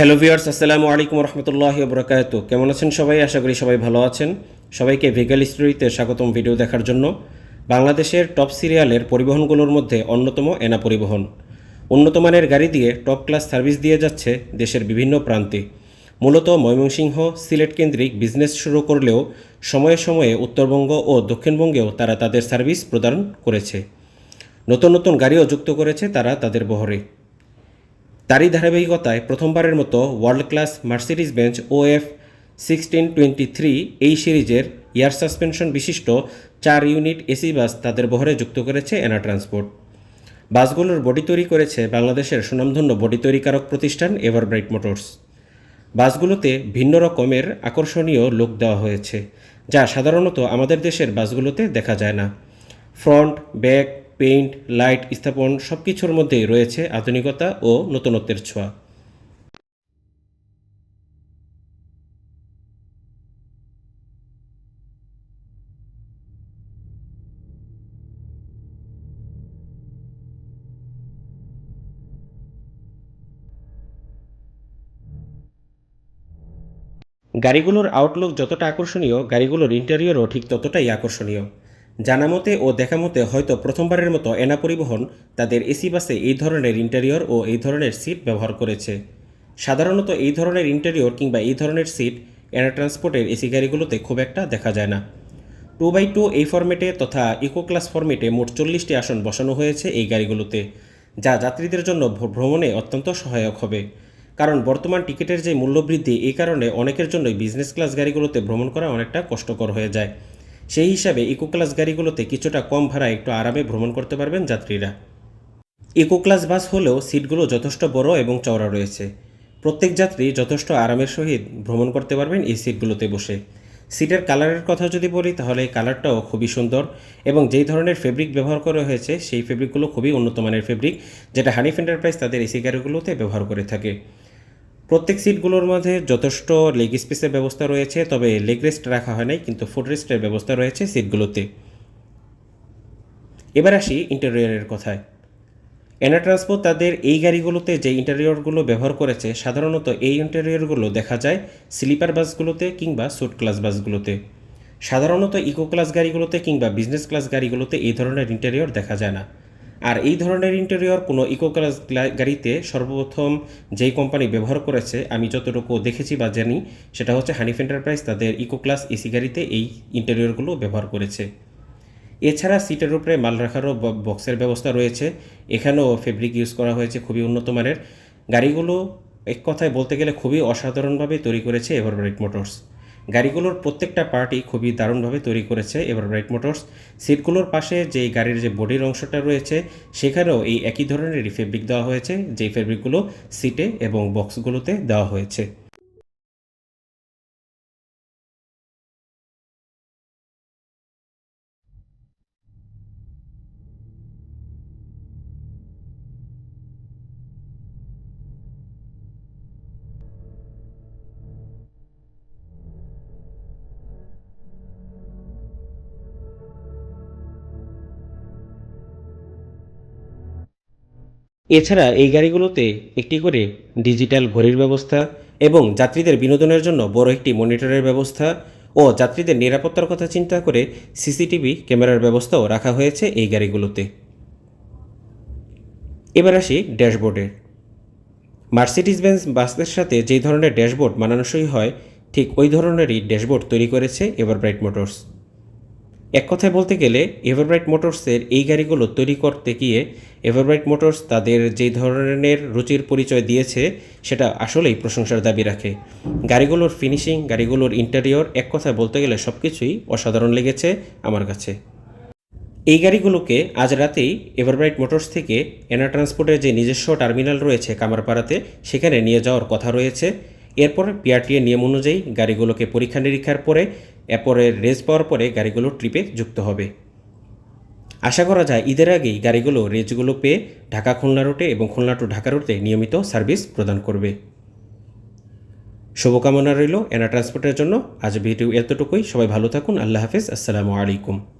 Hello viewers আসসালামু আলাইকুম রহমতুল্লাহ বরকাত কেমন আছেন সবাই? আশা করি সবাই ভালো আছেন। সবাইকে ভেগাল স্টোরিতে স্বাগতম ভিডিও দেখার জন্য। বাংলাদেশের টপ সিরিয়ালের পরিবহনগুলোর মধ্যে অন্যতম এনা পরিবহন। উন্নত মানের গাড়ি দিয়ে টপ ক্লাস সার্ভিস দিয়ে যাচ্ছে দেশের বিভিন্ন প্রান্তে। মূলত ময়মনসিংহ সিলেট কেন্দ্রিক বিজনেস শুরু করলেও সময়ে সময়ে উত্তরবঙ্গ ও দক্ষিণবঙ্গেও তারা তাদের সার্ভিস প্রদান করেছে। নতুন নতুন গাড়িও যুক্ত করেছে তারা তাদের বহরে। তারই ধারাবাহিকতায় প্রথমবারের মতো ওয়ার্ল্ড ক্লাস মার্সিডিজ বেঞ্চ ও এফ সিক্সটিন টোয়েন্টি থ্রি এই সিরিজের এয়ার সাসপেনশন বিশিষ্ট চার ইউনিট এসি বাস তাদের বহরে যুক্ত করেছে এনা ট্রান্সপোর্ট বাসগুলোর বডি তৈরি করেছে বাংলাদেশের সুনামধন্য বডি তৈরিকারক প্রতিষ্ঠান এভারব্রাইট মোটরস বাসগুলোতে ভিন্ন রকমের আকর্ষণীয় লুক দেওয়া হয়েছে, যা সাধারণত আমাদের দেশের বাসগুলোতে দেখা যায় না। ফ্রন্ট ব্যাক পেইন্ট, লাইট স্থাপন সব কিছুর মধ্যেই রয়েছে আধুনিকতা ও নতুনত্বের ছোঁয়া। গাড়িগুলোর আউটলুক যতটা আকর্ষণীয়, গাড়িগুলোর ইন্টেরিয়রও ঠিক ততটাই আকর্ষণীয়। জানা মতে ও দেখা মতে হয়তো প্রথমবারের মতো এনা পরিবহন তাদের এসি বাসে এই ধরনের ইন্টেরিয়র ও এই ধরনের সিট ব্যবহার করেছে। সাধারণত এই ধরনের ইন্টেরিয়র কিংবা এই ধরনের সিট এনা ট্রান্সপোর্টের এসি গাড়িগুলোতে খুব একটা দেখা যায় না। টু বাই টু এই ফরম্যাটে তথা ইকো ক্লাস ফরম্যাটে মোট চল্লিশটি আসন বসানো হয়েছে এই গাড়িগুলোতে, যা যাত্রীদের জন্য ভ্র- ভ্রমণে অত্যন্ত সহায়ক হবে। কারণ বর্তমান টিকিটের যে মূল্যবৃদ্ধি এই কারণে অনেকের জন্যই বিজনেস ক্লাস গাড়িগুলোতে ভ্রমণ করা অনেকটা কষ্টকর হয়ে যায়। সেই হিসাবে ইকো ক্লাস গাড়িগুলোতে কিছুটা কম ভাড়ায় একটু আরামে ভ্রমণ করতে পারবেন যাত্রীরা। ইকো ক্লাস বাস হলেও সিটগুলো যথেষ্ট বড় এবং চওড়া রয়েছে। প্রত্যেক যাত্রী যথেষ্ট আরামের সহিত ভ্রমণ করতে পারবেন এই সিটগুলোতে বসে। সিটের কালারের কথা যদি বলি, তাহলে এই কালারটাও খুবই সুন্দর এবং যেই ধরনের ফেব্রিক ব্যবহার করা হয়েছে, সেই ফেব্রিকগুলো খুবই উন্নত মানের ফেব্রিক, যেটা হানিফ এন্টারপ্রাইজ তাদের এসি গাড়িগুলোতে ব্যবহার করে থাকে। প্রত্যেক সিটগুলোর মধ্যে যথেষ্ট লেগ স্পেসের ব্যবস্থা রয়েছে, তবে লেগ রেস্ট রাখা হয় নাই, কিন্তু ফুট রেস্টের ব্যবস্থা রয়েছে সিটগুলোতে। এবার আসি ইন্টেরিয়রের কথায়। এনা ট্রান্সপোর্ট তাদের এই গাড়িগুলোতে যে ইন্টেরিয়রগুলো ব্যবহার করেছে, সাধারণত এই ইন্টেরিয়রগুলো দেখা যায় স্লিপার বাসগুলোতে কিংবা সুট ক্লাস বাসগুলোতে সাধারণত ইকো ক্লাস গাড়িগুলোতে কিংবা বিজনেস ক্লাস গাড়িগুলোতে এই ধরনের ইন্টেরিয়র দেখা যায় না। আর এই ধরনের ইন্টেরিয়র কোনো ইকো ক্লাস গাড়িতে সর্বপ্রথম যেই কোম্পানি ব্যবহার করেছে, আমি যতটুকু দেখেছি বা জানি, সেটা হচ্ছে হানিফ এন্টারপ্রাইজ তাদের ইকো ক্লাস এসি গাড়িতে এই ইন্টেরিয়রগুলো ব্যবহার করেছে। এছাড়া সিটের উপরে মাল রাখারও বক্সের ব্যবস্থা রয়েছে। এখানেও ফেব্রিক ইউজ করা হয়েছে খুবই উন্নত মানের। গাড়িগুলো এক কথায় বলতে গেলে খুবই অসাধারণভাবে তৈরি করেছে এভারব্রাইট মোটরস গাড়িগুলোর প্রত্যেকটা পার্টই খুবই দারুণভাবে তৈরি করেছে এবার রাইট মোটরস। সিটগুলোর পাশে যে গাড়ির যে বডির অংশটা রয়েছে, সেখানেও এই একই ধরনের ফেব্রিক দেওয়া হয়েছে, যেই ফেব্রিকগুলো সিটে এবং বক্সগুলোতে দেওয়া হয়েছে। এছাড়া এই গাড়িগুলোতে একটি করে ডিজিটাল ঘড়ির ব্যবস্থা এবং যাত্রীদের বিনোদনের জন্য বড় একটি মনিটরের ব্যবস্থা ও যাত্রীদের নিরাপত্তার কথা চিন্তা করে সিসিটিভি ক্যামেরার ব্যবস্থাও রাখা হয়েছে এই গাড়িগুলোতে। এবার আসি ড্যাশবোর্ডে। মার্সিডিজ বেঞ্জ বাসের সাথে যেই ধরনের ড্যাশবোর্ড মানানসই হয়, ঠিক ওই ধরনেরই ড্যাশবোর্ড তৈরি করেছে এভারব্রাইট মোটরস। এক কথায় বলতে গেলে এভারব্রাইট মোটরসের এই গাড়িগুলো তৈরি করতে গিয়ে এভারব্রাইট মোটরস তাদের যে ধরনের রুচির পরিচয় দিয়েছে, সেটা আসলেই প্রশংসার দাবি রাখে। গাড়িগুলোর ফিনিশিং গাড়িগুলোর ইন্টেরিয়র এক কথায় বলতে গেলে সব কিছুই অসাধারণ লেগেছে আমার কাছে। এই গাড়িগুলোকে আজ রাতেই এভারব্রাইট মোটরস থেকে এনা ট্রান্সপোর্টের যে নিজস্ব টার্মিনাল রয়েছে কামারপাড়াতে, সেখানে নিয়ে যাওয়ার কথা রয়েছে। এরপর পিআরটিএ নিয়ম অনুযায়ী গাড়িগুলোকে পরীক্ষা নিরীক্ষার পরে এরপরে রেস পাওয়ার পরে গাড়িগুলো ট্রিপে যুক্ত হবে। আশা করা যায় ঈদের আগেই গাড়িগুলো রেজগুলো পেয়ে ঢাকা খুলনা রুটে এবং খুলনা টু ঢাকা রুটে নিয়মিত সার্ভিস প্রদান করবে। শুভকামনা রইল এনা ট্রান্সপোর্টের জন্য। আজ ভিডিও এতটুকুই। সবাই ভালো থাকুন। আল্লাহ হাফিজ। আসসালামু আলাইকুম।